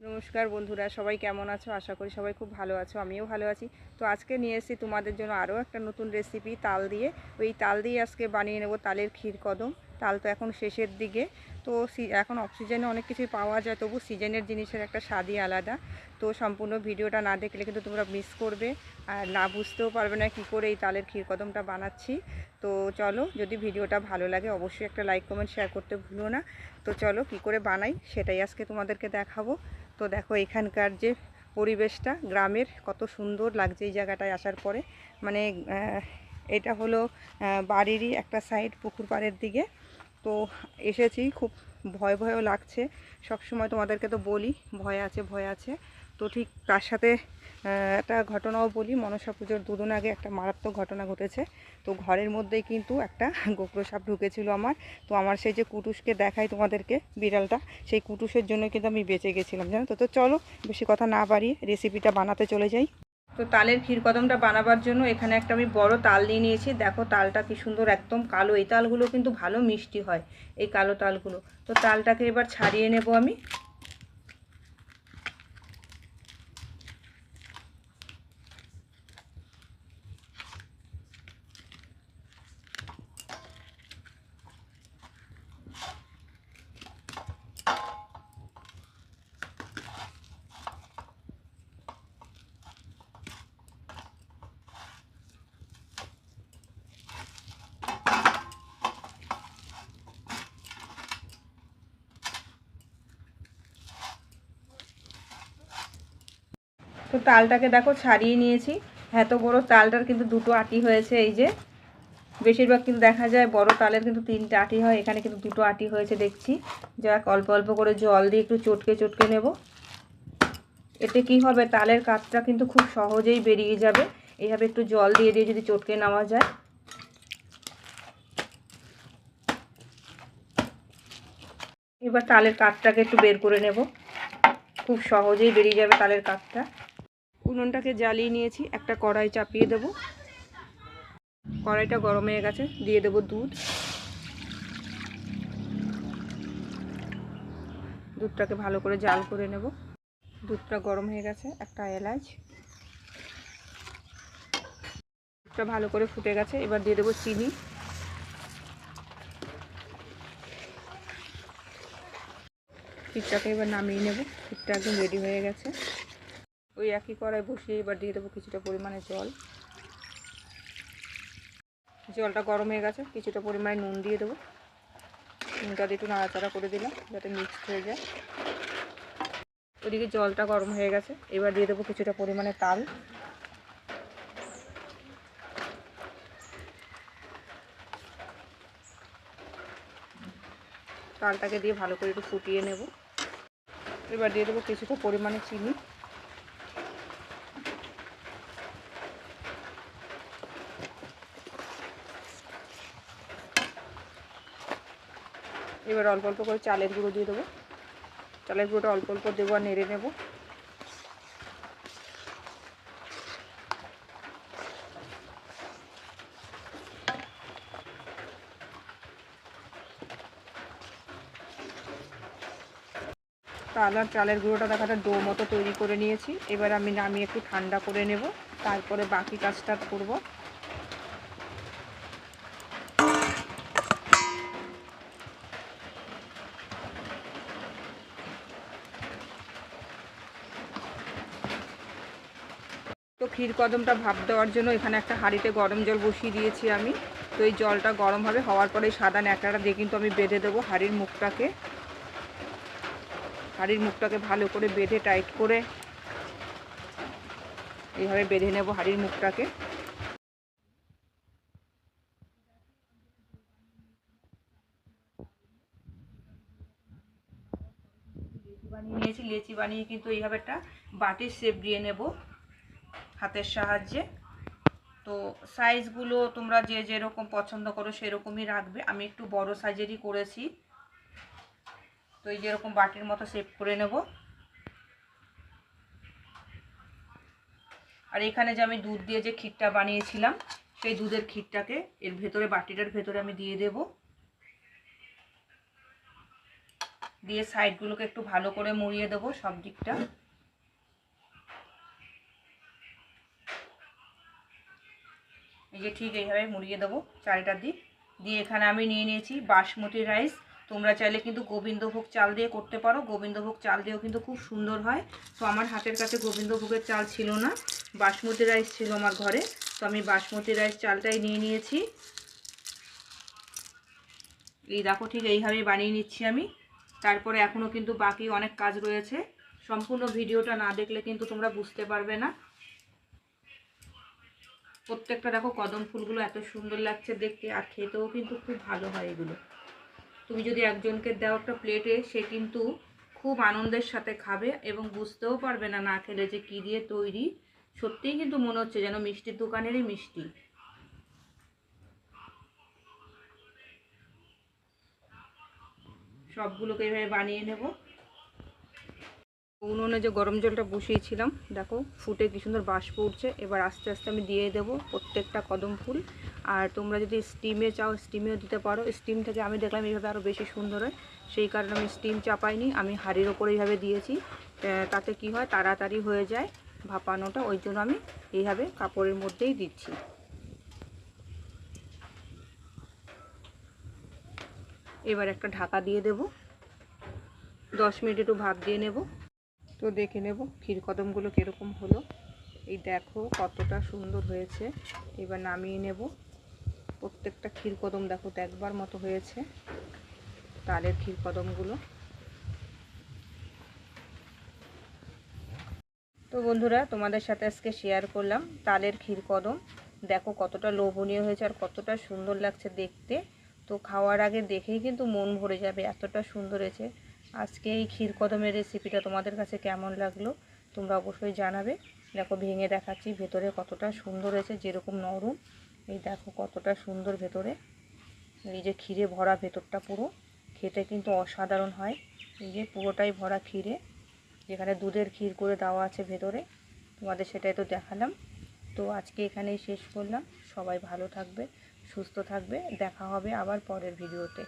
নমস্কার বন্ধুরা, সবাই কেমন আছো? আশা করি সবাই খুব ভালো আছো, আমিও ভালো আছি। তো আজকে নিয়ে এসেছি তোমাদের জন্য আরও একটা নতুন রেসিপি তাল দিয়ে। ওই তাল দিয়ে আজকে বানিয়ে নেব তালের ক্ষীর কদম। তাল তো এখন শেষের দিকে। তো এখন অক্সিজেনে অনেক কিছুই পাওয়া যায়, তবু সিজনের জিনিসের একটা স্বাদই আলাদা। তো সম্পূর্ণ ভিডিওটা না দেখলে কিন্তু তোমরা মিস করবে। আর না বুঝতেও পারবে না কি করে এই তালের ক্ষীর কদমটা বানাচ্ছি। তো চলো, যদি ভিডিওটা ভালো লাগে অবশ্যই একটা লাইক কমেন্ট শেয়ার করতে ভুলো না। তো চলো কি করে বানাই সেটাই আজকে তোমাদেরকে দেখাবো। তো দেখো এখানকার যে পরিবেশটা, গ্রামের কত সুন্দর লাগছে এই জায়গাটায় আসার পরে। মানে এটা হলো বাড়িরই একটা সাইড পুকুর পাড়ের দিকে। তো এসেছি, খুব ভয় ভয়ও লাগছে। সব সময় তোমাদেরকে তো বলি, ভয় আছে ভয় আছে। তো ঠিক তার সাথে একটা ঘটনাও বলি। মনসা পুজোর দুদিন আগে একটা মারাত্মক ঘটনা ঘটেছে। তো ঘরের মধ্যেই কিন্তু একটা গোকরো সাপ ঢুকেছিল আমার। তো আমার সেই যে কুটুসকে দেখাই তোমাদেরকে বিড়ালটা, সেই কুটুসের জন্য কিন্তু আমি বেঁচে গেছিলাম, জানো তো? তো চলো, বেশি কথা না বাড়িয়ে রেসিপিটা বানাতে চলে যাই। তো তালের ক্ষীর কদমটা বানাবার জন্য এখানে একটা আমি বড় তাল নিয়ে নিয়েছি। দেখো তালটা কি সুন্দর একদম কালো। এই তালগুলো কিন্তু ভালো মিষ্টি হয়, এই কালো তালগুলো। তো তালটাকে এবার ছাড়িয়ে নেব আমি। তো তালটাকে দেখো ছাড়িয়ে নিয়েছি। এত বড় তালটার কিন্তু দুটো আটি হয়েছে, এই যে। বেশিরভাগ কিন্তু দেখা যায় বড় তালের কিন্তু তিনটে আটি হয়, এখানে কিন্তু দুটো আটি হয়েছে দেখছি। যাক, অল্প অল্প করে জল দিয়ে একটু চটকে চটকে নেব। এতে কি হবে, তালের কাঠটা কিন্তু খুব সহজেই বেরিয়ে যাবে। এইভাবে একটু জল দিয়ে দিয়ে যদি চটকে নেওয়া যায়। এবার তালের কাঠটাকে একটু বের করে নেব। খুব সহজেই বেরিয়ে যাবে তালের কাঠটা উনুনটাকে জ্বালিয়ে নিয়েছি, একটা কড়াই চাপিয়ে দেব। কড়াইটা গরম হয়ে গেছে, দিয়ে দেব দুধ। দুধটাকে ভালো করে জাল করে নেব। দুধটা গরম হয়ে গেছে, একটা এলাচ। দুধটা ভালো করে ফুটে গেছে, এবার দিয়ে দেবো চিনি। ক্ষীরটাকে এবার নামিয়ে নেব ক্ষীরটা একদম রেডি হয়ে গেছে। ওই একই কড়াই বসিয়ে এবার দিয়ে দেবো কিছুটা পরিমাণে জল। জলটা গরম হয়ে গেছে, কিছুটা পরিমাণে নুন দিয়ে দেবো। নুনটা দিয়ে একটু নাড়াচাড়া করে দিলাম, যাতে মিক্সড হয়ে যায়। ওদিকে জলটা গরম হয়ে গেছে, এবার দিয়ে দেবো কিছুটা পরিমাণে তাল। তালটাকে দিয়ে ভালো করে একটু ফুটিয়ে নেব। এবার দিয়ে দেবো কিছুটা পরিমাণে চিনি। এবার অল্প অল্প করে চালের গুঁড়ো দিয়ে দেবো। চালের গুঁড়োটা অল্প অল্প দেবো আর নেড়ে নেব। আর চালের গুঁড়োটা দেখাটা ডো মতো তৈরি করে নিয়েছি। এবার আমি নামিয়ে একটু ঠান্ডা করে নেব। তারপরে বাকি কাজটা করব। তো ক্ষীর কদমটা ভাপ দেওয়ার জন্য এখানে একটা হাঁড়িতে গরম জল বসিয়ে দিয়েছি আমি। তো এই জলটা গরম হবে, হওয়ার পরে সাদা ন্যাকড়াটা দিয়ে কিন্তু আমি বেঁধে দেবো হাঁড়ির মুখটাকে। হাঁড়ির মুখটাকে ভালো করে বেঁধে টাইট করে এইভাবে বেঁধে নেব হাঁড়ির মুখটাকে। বানিয়ে নিয়েছি, লেচি বানিয়ে কিন্তু এইভাবে একটা বাটির শেপ দিয়ে নেব। হাতের সাহায্যে। তো সাইজগুলো তোমরা যে যেরকম পছন্দ করো সেরকমই রাখবে। আমি একটু বড় সাইজেরই করেছি। তো এই যেরকম বাটির মতো শেপ করে নেব। আর এখানে যে আমি দুধ দিয়ে যে ক্ষীরটা বানিয়েছিলাম, সেই দুধের ক্ষীরটাকে এর ভেতরে, বাটিটার ভেতরে আমি দিয়ে দেব। দিয়ে সাইডগুলোকে একটু ভালো করে মুড়িয়ে দেবো সব দিকটা। এই যে ঠিক এইভাবে মুড়িয়ে দেবো চারিটা দিক দিয়ে এখানে আমি নিয়ে নিয়েছি বাসমতি রাইস। তোমরা চাইলে কিন্তু গোবিন্দভোগ চাল দিয়ে করতে পারো। গোবিন্দভোগ চাল দিয়েও কিন্তু খুব সুন্দর হয়। তো আমার হাতের কাছে গোবিন্দভোগের চাল ছিল না। বাসমতি রাইস ছিল আমার ঘরে। তো আমি বাসমতি রাইস চালটাই নিয়ে নিয়েছি। এই দেখো ঠিক এইভাবেই বানিয়ে নিচ্ছি আমি। তারপরে এখনও কিন্তু বাকি অনেক কাজ রয়েছে। সম্পূর্ণ ভিডিওটা না দেখলে কিন্তু তোমরা বুঝতে পারবে না। প্রত্যেকটা দেখো কদম ফুলগুলো এত সুন্দর লাগছে দেখতে, আর খেতেও কিন্তু খুব ভালো হয় এগুলো। তুমি যদি একজনকে দাও একটা প্লেটে সে কিন্তু খুব আনন্দের সাথে খাবে এবং বুঝতেও পারবে না না খেলে যে কী দিয়ে তৈরি। সত্যিই কিন্তু মনে হচ্ছে যেন মিষ্টির দোকানেরই মিষ্টি। সবগুলোকে এভাবে বানিয়ে নেব। উনুনে যে গরম জলটা বসিয়েছিলাম, দেখো ফুটে কি সুন্দর বাষ্প উঠছে। এবার আস্তে আস্তে আমি দিয়ে দেবো প্রত্যেকটা কদম ফুল। আর তোমরা যদি স্টিমে চাও, স্টিমেও দিতে পারো। স্টিম থেকে আমি দেখলাম এইভাবে আরও বেশি সুন্দর হয়। সেই কারণে আমি স্টিম চাপাইনি, আমি হাড়ির ওপরে এইভাবে দিয়েছি। তাতে কি হয়, তাড়াতাড়ি হয়ে যায় ভাপানোটা, ওই জন্য আমি এইভাবে কাপড়ের মধ্যেই দিচ্ছি। এবার একটা ঢাকা দিয়ে দেব। দশ মিনিট একটু ভাপ দিয়ে নেব। তো দেখে নেব ক্ষীর কদমগুলো কীরকম হলো। এই দেখো কতটা সুন্দর হয়েছে। এবার নামিয়ে নেব। প্রত্যেকটা ক্ষীর কদম দেখো একবার মতো হয়েছে, তালের ক্ষীর কদমগুলো। তো বন্ধুরা, তোমাদের সাথে আজকে শেয়ার করলাম তালের ক্ষীর কদম। দেখো কতটা লোভনীয় হয়েছে আর কতটা সুন্দর লাগছে দেখতে। তো খাওয়ার আগে দেখেই কিন্তু মন ভরে যাবে এতটা সুন্দর হয়েছে। আজকে এই ক্ষীর কদমের রেসিপিটা তোমাদের কাছে কেমন লাগল, তোমরা অবশ্যই জানাবে। দেখো, ভেঙে দেখাচ্ছি, ভেতরে কতটা সুন্দর হয়েছে, যেরকম নরম। এই দেখো, কতটা সুন্দর ভেতরে। এই যে ক্ষীরে ভরা ভেতরটা পুরো, খেতে কিন্তু অসাধারণ হয়। এই যে পুরোটাই ভরা ক্ষীরে, যেখানে দুধের ক্ষীর করে দেওয়া আছে ভেতরে, তোমাদের সেটাই তো দেখালাম। তো আজকে এখানেই শেষ করলাম। সবাই ভালো থাকবে, সুস্থ থাকবে। দেখা হবে আবার পরের ভিডিওতে